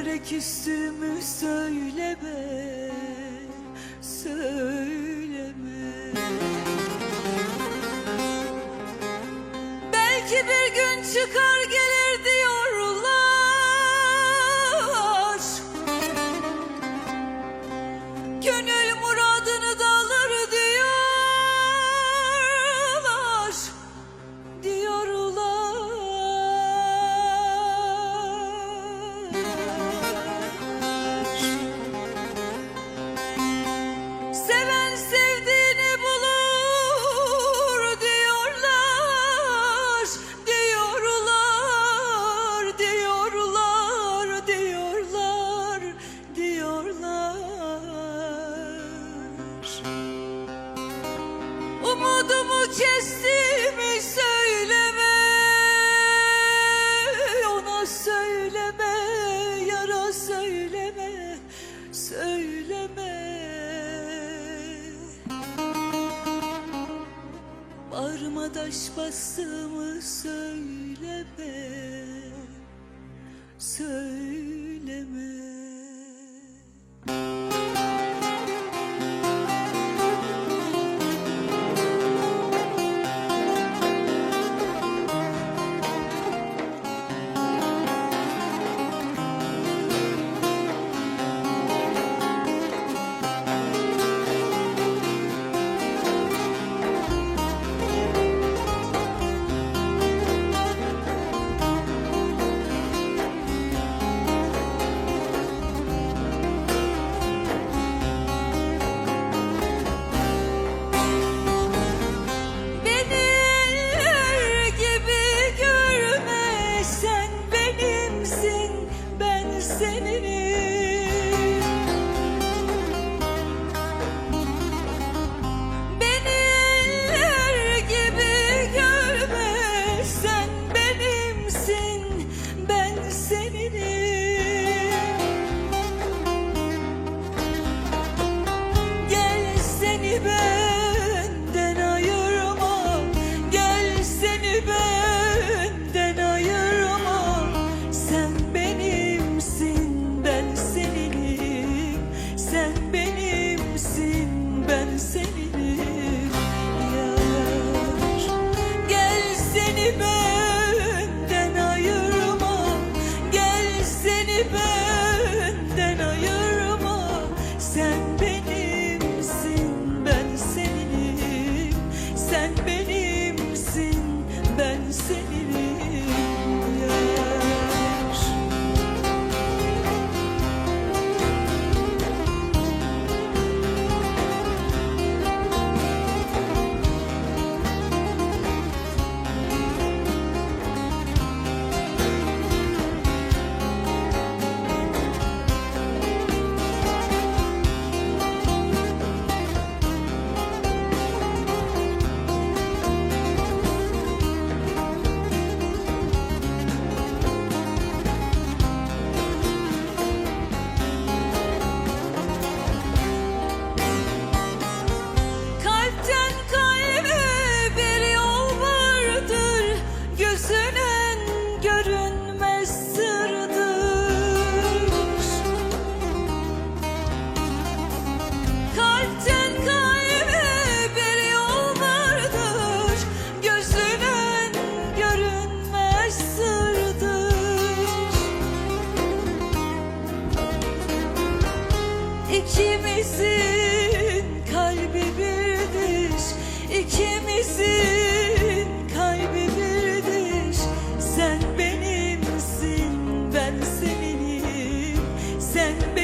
Nerelere küstüğümü söyleme Söyleme. Belki bir gün çıkar gelir Damadaş basımı söyle be Söyleme. 三 sen